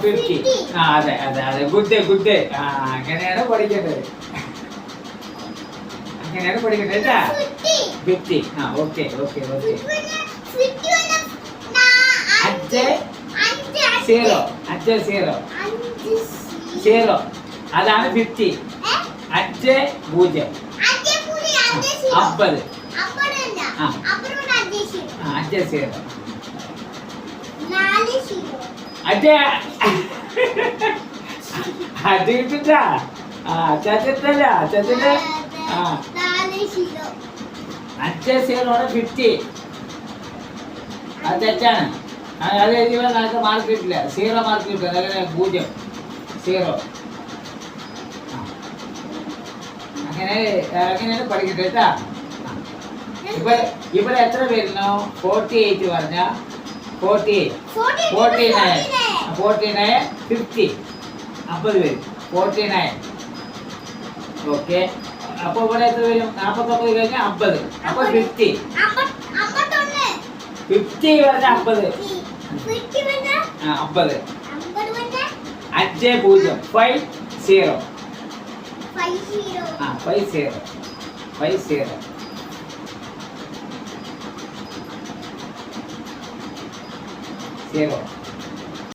Fifty ആ അതെ അതെ അതെ. ഗുഡ് ഗുഡ് ആ അങ്ങനെയാണ് പഠിക്കേണ്ടത്. അങ്ങനെയാണ് പഠിക്കേണ്ടത് കേട്ടാ. ഫിഫ്റ്റി ആ ഓക്കെ ഓക്കെ ഓക്കെ അഞ്ച് സീറോ അഞ്ച് സീറോ സീറോ അതാണ് ഫിഫ്റ്റി അഞ്ച് പൂജ്യം. അമ്പത്. ആ. അഞ്ച് സീറോ അത്. ആ സീറോ ആണ് ഫിഫ്റ്റി അത് തെറ്റാണ്. ആ, അത് എഴുതിയാൽ നമുക്ക് മാർക്ക് കിട്ടില്ല. സീറോ മാർക്ക് കിട്ടും. പൂജ്യം. സീറോ അങ്ങനെ അങ്ങനെയാണ് പഠിക്കട്ടെ കേട്ടാ. ഇപ്പൊ ഇവിടെ എത്ര വരുന്നു ഫോർട്ടി എയ്റ്റ് പറഞ്ഞ? Forty eight forty nine forty nine fifty അമ്പത് വരും. ഫോർട്ടി നയൻ ഓക്കെ അപ്പൊ ഇവിടെ എത്ര വരും? നാൽപ്പത്തൊമ്പത് കഴിഞ്ഞാൽ അമ്പത്. അപ്പൊ ഫിഫ്റ്റി ഫിഫ്റ്റി പറഞ്ഞ അമ്പത്. ആ അമ്പത്. അഞ്ച് പൂജ്യം. ഫൈവ് സീറോ ആ five zero five zero zero